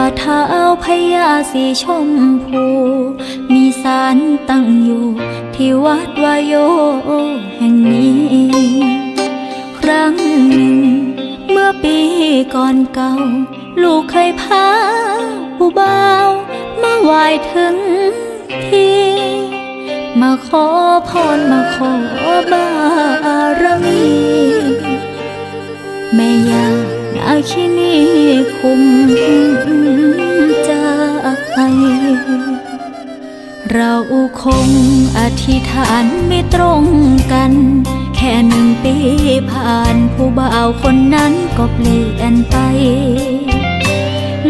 าเท้าพญาสีชมพู มีสารตั้งอยู่ ที่วัดวายโยแห่งนี้ ครั้งหนึ่ง เมื่อปีก่อนเก่า ลูกเคยพาผู้บ่าวมาไหว้ถึงที่ มาขอพรมาขอบารมีแม่ยานาคินีคุม เราคงอธิษฐานไม่ตรงกัน แค่หนึ่งปีผ่านผู้บ่าวคนนั้นก็เปลี่ยนไป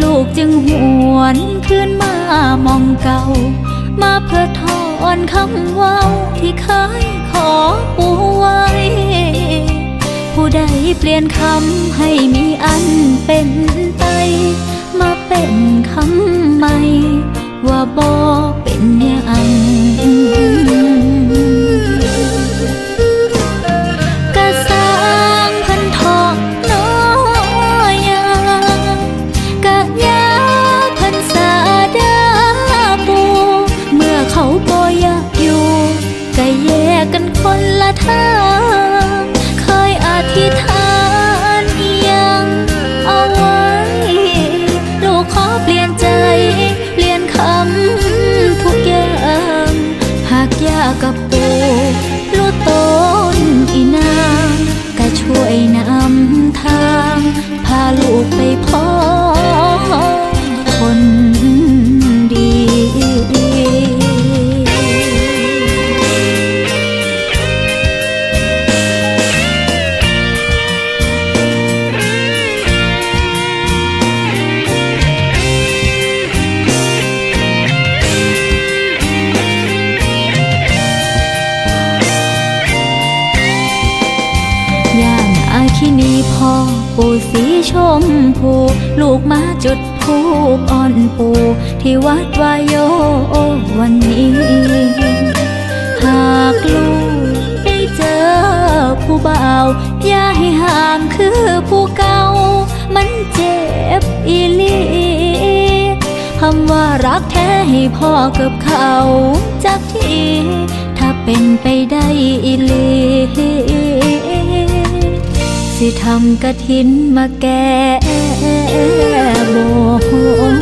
ลูกจึงหวนขึ้นมามองเก่า มาเพื่อทอนคำว่าที่เคยขอปูไว้ ผู้ใดเปลี่ยนคำให้มีอันเป็นไป มาเป็นคำใหม่ ว่าบ่เป็นอย่งกะสร้างพันทองน้อยยากะยาพันสาดาปูเมื่อเขาบ่อยากอยู่ก็แยกกันคนละทางเคยอธิษฐานยังเอาไว้ลูกขอเปลี่ยนใจ ชมพูลูกมาจุดทูปอ่อนปูที่วัดวายโยวันนี้ หากลูกได้เจอผู้บ่าวอย่าให้ห่างคือผู้เก่า มันเจ็บอีลีคำว่ารักแท้ให้พ่อกับเขาจากที่ ถ้าเป็นไปได้อีลี สิทำกะทินมาแก้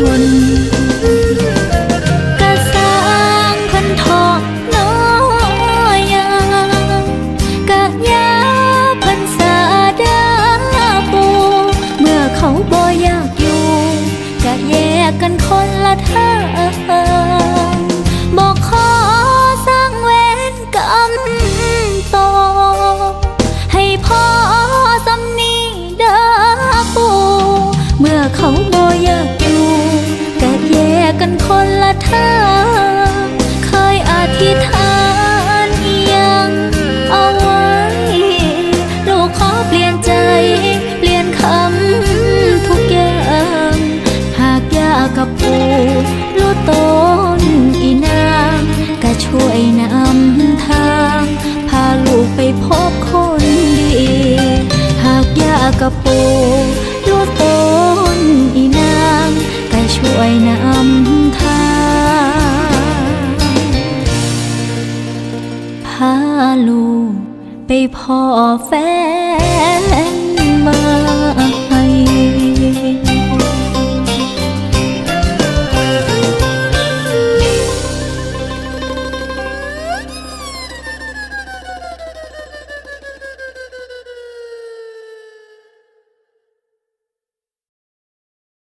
บน บ่อยากอยู่ก็แยกกันคนละทางเคยอธิษฐานยังเอาไว้ ลูกขอเปลี่ยนใจ เปลี่ยนคำทุกอย่าง หากยากกับปูรู้ต้นอีนางก็ช่วยนำทาง พาลูกไปพบคนดี หากยากกับปู ให้พ่อแฟนมา